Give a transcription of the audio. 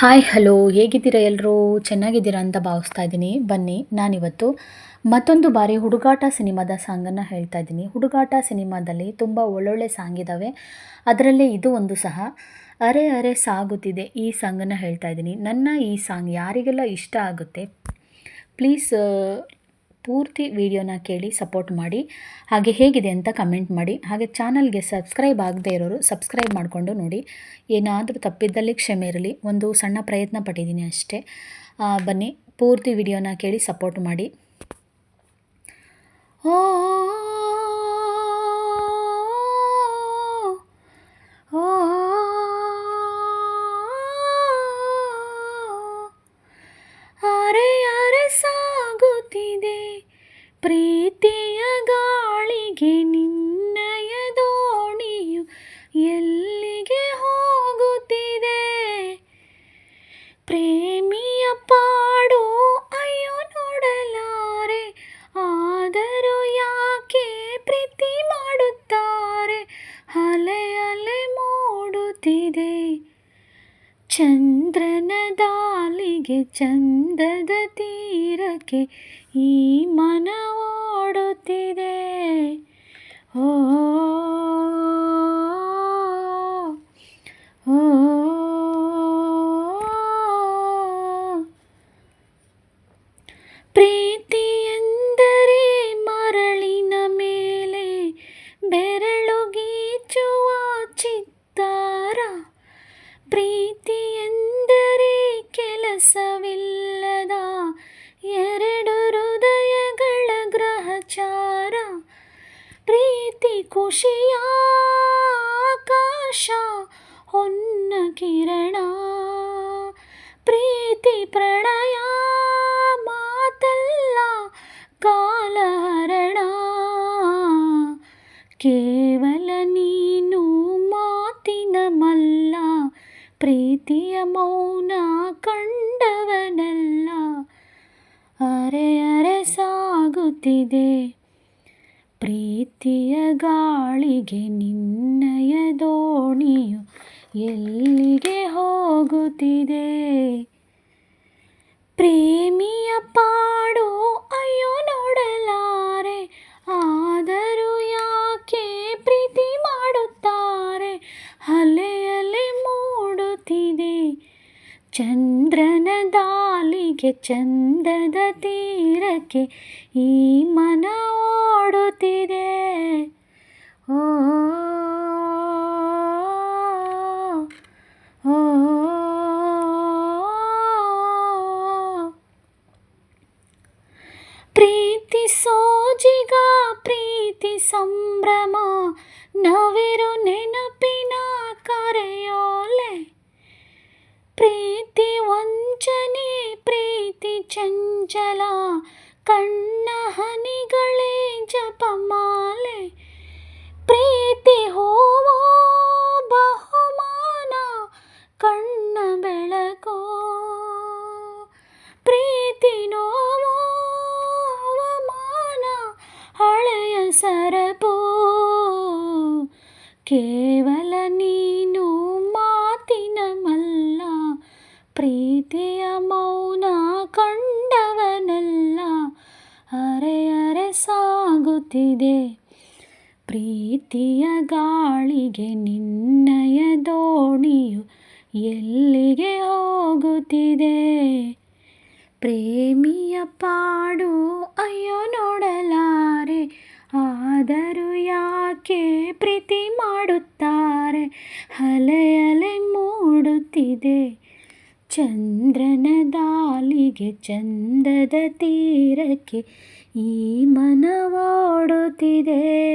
Hi hello ಹೇಗಿದ್ದೀರಾ ಎಲ್ಲರೂ ಚೆನ್ನಾಗಿದ್ದೀರಾ ಅಂತ ಭಾವಿಸ್ತಾ ಇದ್ದೀನಿ. ಬನ್ನಿ, ನಾನಿವತ್ತು ಮತ್ತೊಂದು ಬಾರಿ ಹುಡುಗಾಟ ಸಿನಿಮಾದ ಸಾಂಗನ್ನು ಹೇಳ್ತಾ ಇದ್ದೀನಿ. ಹುಡುಗಾಟ ಸಿನಿಮಾದಲ್ಲಿ ತುಂಬ ಒಳ್ಳೊಳ್ಳೆ ಸಾಂಗ್ ಇದ್ದಾವೆ ಅದರಲ್ಲೇ ಇದು ಒಂದು ಸಹ. ಅರೆ ಅರೆ ಸಾಗುತ್ತಿದೆ ಈ ಸಾಂಗನ್ನು ಹೇಳ್ತಾ ಇದ್ದೀನಿ. ನನ್ನ ಈ ಸಾಂಗ್ ಯಾರಿಗೆಲ್ಲ ಇಷ್ಟ ಆಗುತ್ತೆ? ಪ್ಲೀಸ್ ಪೂರ್ತಿ ವಿಡಿಯೋನ ಕೇಳಿ ಸಪೋರ್ಟ್ ಮಾಡಿ. ಹಾಗೆ ಹೇಗಿದೆ ಅಂತ ಕಮೆಂಟ್ ಮಾಡಿ. ಹಾಗೆ ಚಾನಲ್ಗೆ ಸಬ್ಸ್ಕ್ರೈಬ್ ಆಗದೇ ಇರೋರು ಸಬ್ಸ್ಕ್ರೈಬ್ ಮಾಡಿಕೊಂಡು ನೋಡಿ. ಏನಾದರೂ ತಪ್ಪಿದ್ದಲ್ಲಿ ಕ್ಷಮೆ ಇರಲಿ. ಒಂದು ಸಣ್ಣ ಪ್ರಯತ್ನ ಪಟ್ಟಿದ್ದೀನಿ ಅಷ್ಟೇ. ಬನ್ನಿ. ಪೂರ್ತಿ ವಿಡಿಯೋನ ಕೇಳಿ ಸಪೋರ್ಟ್ ಮಾಡಿ. ಓ ಪ್ರೀತಿಯ ಗಾಳಿಗೆ ನಿನ್ನಯ ದೋಣಿಯು ಎಲ್ಲಿಗೆ ಹೋಗುತ್ತಿದೆ? ಪ್ರೇಮಿಯ ಪಾಡು ಅಯ್ಯೋ ನೋಡಲಾರೆ, ಆದರೂ ಯಾಕೆ ಪ್ರೀತಿ ಮಾಡುತ್ತಾರೆ? ಅಲೆ ಅಲೆ ಮೂಡುತ್ತಿದೆ. ಚಂದ್ರನ ದಾಲಿಗೆ ಚಂದದ ತೀರಕ್ಕೆ ಈ ಮನ ಓಡುತ್ತಿದೆ ಓ ಓ ಪ್ರೀತಿ ಎಂದರೆ ಮರಳಿನ ಮೇಲೆ ಬೆರಳು ಗೀಚುವ ಚಿತ್ತಾರ. ಪ್ರೀತಿ ಕೆಲಸವಿಲ್ಲದ ಎರಡು ಹೃದಯಗಳ ಗ್ರಹಚಾರ ಪ್ರೀತಿ ಖುಷಿಯ ಆಕಾಶ ಹೊನ್ನ ಕಿರಣ ಪ್ರೀತಿ ಪ್ರಣಯ ಮಾತಲ್ಲ ಕಾಲಹರಣ ಕೇವಲ ಪ್ರೀತಿಯ ಮೌನ ಕಂಡವನಲ್ಲ. ಅರೆ ಅರೆ ಸಾಗುತ್ತಿದೆ. ಪ್ರೀತಿಯ ಗಾಳಿಗೆ ನಿನ್ನಯ ದೋಣಿಯು ಎಲ್ಲಿಗೆ ಹೋಗುತ್ತಿದೆ? ದಾಲಿಗೆ ಚಂದದ ತೀರಕ್ಕೆ ಈ ಮನ ಓಡುತ್ತಿದೆ. ಓ ಪ್ರೀತಿ ಸೋಜಿಗ ಪ್ರೀತಿ ಸಂಭ್ರಮ ನವಿರು ನೆನಪಿನ ಕರೆಯೋಲೆ ಪ್ರೀತಿ ವಂಚನೆ ಪ್ರೀತಿ ಚಂಚಲ ಕಣ್ಣ ಹನಿಗಳೇ ಜಪಮಾಲೆ, ಪ್ರೀತಿ ಹೋವೋ ಬಹುಮಾನ, ಕಣ್ಣ ಬೆಳಕೋ. ಪ್ರೀತಿ ನೋವೋ ಅವಮಾನ ಹಳೆಯ ಸರಪೋ. ಕೇವಲ ನೀನು ಮಾತಿನ ಮಲ್ಲ, ಪ್ರೀತಿಯ ಕಂಡವನಲ್ಲ ಅರೆ ಅರೆ ಸಾಗುತ್ತಿದೆ. ಪ್ರೀತಿಯ ಗಾಳಿಗೆ ನಿನ್ನಯ ದೋಣಿಯು ಎಲ್ಲಿಗೆ ಹೋಗುತ್ತಿದೆ? ಪ್ರೇಮಿಯ ಪಾಡು ಅಯ್ಯೋ ನೋಡಲಾರೆ, ಆದರೂ ಯಾಕೆ ಪ್ರೀತಿ ಮಾಡುತ್ತಾರೆ? ಅಲೆ ಮೂಡುತ್ತಿದೆ. ಚಂದ್ರನ ದಾಲಿಗೆ ಚಂದದ ತೀರಕ್ಕೆ ಈ ಮನ ಓಡುತ್ತಿದೆ ಓ